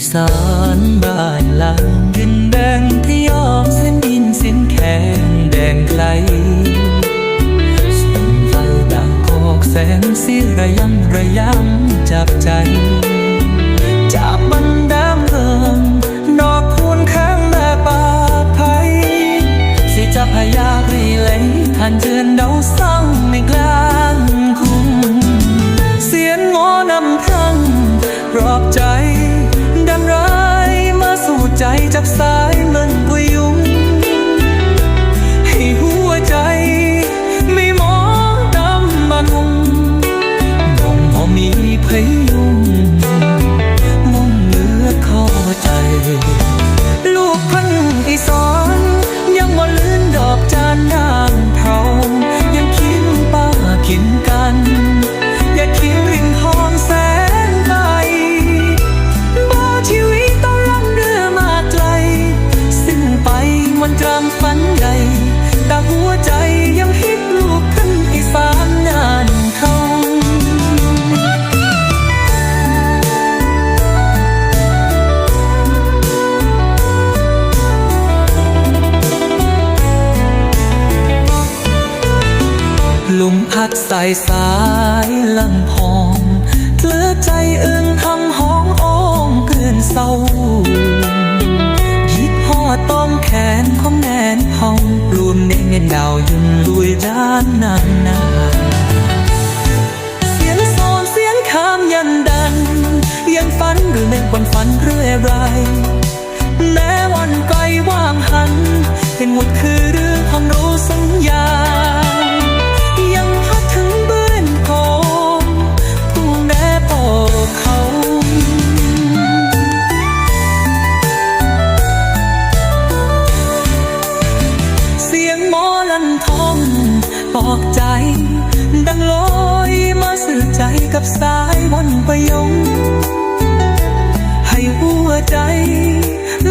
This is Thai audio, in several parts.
อีสานบ้านหลังดินแดงที่ยอมเส้นดินเส้นแข็งแดงใครส่งไฟดางโคกแสงสีระยำระยำจับใจ จับมันดำเพิ่มดอกคูณข้างแม่ป่าไผ่สิจะพยากรีเลยทันเจือนเดาซ้องในกลางคุ้มเสียนงอนำทั้งรอบใจ ใจจับสายมันกุยยุ ลมพัดใส่สายลำพองเลือใจเอิงทำห้องอ้อมเกินเศร้ายิดห่อต้องแขนของแนนห้องรวมในเงินดาวยุนลุยด้านนานนานเสียงโซนเสียงคามยันดัน ยังฝันหรือในวันฝันเรื่อยไรแม้วันไกลว่างหันเห็นหมดคือเรื่องของรู้สัญญา อกใจ ดังลอยมาสื่อใจกับสายวนประยง ให้หัวใจ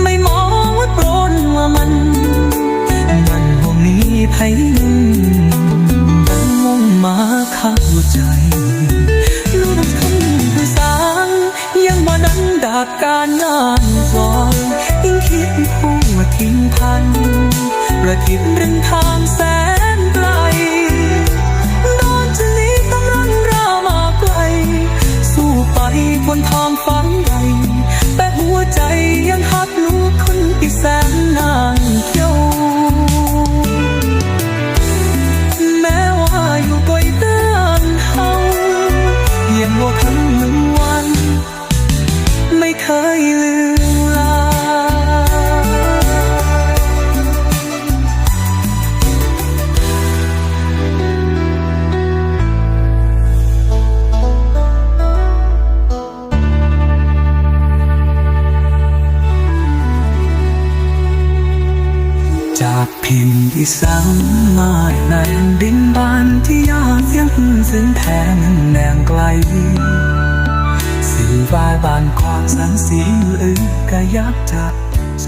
ไม่มองว่าโกรนว่ามันมันบ่มีไผมันมองมาเข้าใจลูกทุ่งผู้สางยังมาดันดากการงานวอนยิ่งคิดหัวทิ้งพันประทินริมทางแส จากพินที่สังมาในดินบานที่ยากยังสิ้นแทงแนงไกลสิวายบานความสันสีอื่นก็ยักจับใจ